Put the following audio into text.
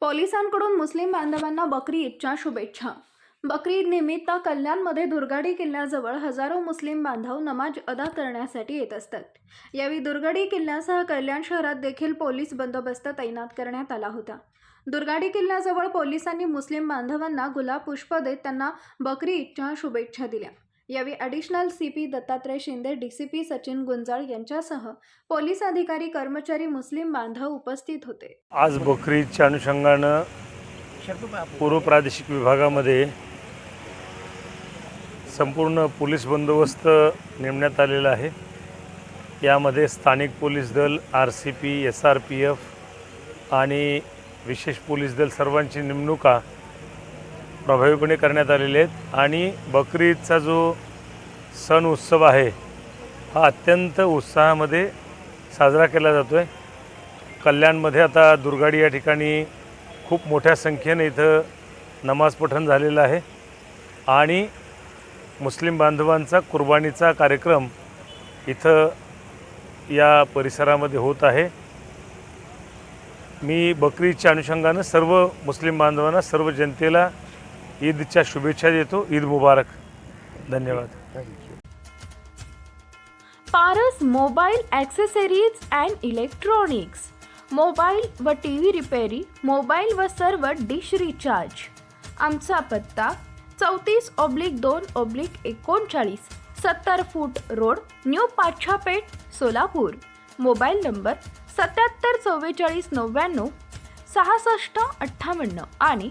पोलिसांकडून मुस्लिम बांधवांना बकरी ईदच्या शुभेच्छा. बकरी ईद निमित्त कल्याणमध्ये दुर्गाडी किल्ल्याजवळ हजारो मुस्लिम बांधव नमाज अदा करण्यासाठी येत असतात. यावेळी दुर्गाडी किल्ल्यासह कल्याण शहरात देखील पोलीस बंदोबस्त तैनात करण्यात आला होता. दुर्गाडी किल्ल्याजवळ पोलिसांनी मुस्लिम बांधवांना गुलाब पुष्प देत त्यांना बकरी ईदच्या शुभेच्छा दिल्या. यावेळी additional C P Dattatray Shinde D C P Sachin Gunjal यांच्यासह पोलीस अधिकारी कर्मचारी मुस्लिम बांधव उपस्थित होते. आज बकरीच्या अनुषंगानं पूर्व प्रादेशिक विभागामध्ये संपूर्ण पोलीस बंदोबस्त नेमण्यात आलेला आहे. यामध्ये स्थानिक पोलीस दल R C P S R P F आणि विशेष पोलीस दल सर्वांची नेमणुका प्रभावीपणे करण्यात आलेले आहेत. आणि बकरीदचा जो सण उत्सव आहे हा अत्यंत उत्साहामध्ये साजरा केला जातो आहे कल्याणमध्ये आता दुर्गाडी या ठिकाणी खूप मोठ्या संख्येने इथं नमाज पठण झालेलं आहे. आणि मुस्लिम बांधवांचा कुर्बानीचा कार्यक्रम इथं या परिसरामध्ये होत आहे. मी बकरीच्या अनुषंगानं सर्व मुस्लिम बांधवांना सर्व जनतेला ईदच्या शुभेच्छा देतो. ईद मुबारक. धन्यवाद. Paras mobile accessories and electronics. Mobile व टी व्ही रिपेरी मोबाईल व सर्व डिश रिचार्ज. आमचा पत्ता चौतीस ऑब्लिक दोन ऑब्लिक एकोणचाळीस सत्तर foot road new Pachchhapeth Solapur. Mobile number सत्याहत्तर चव्वेचाळीस नव्याण्णव सहासष्ट अठ्ठावन्न आणि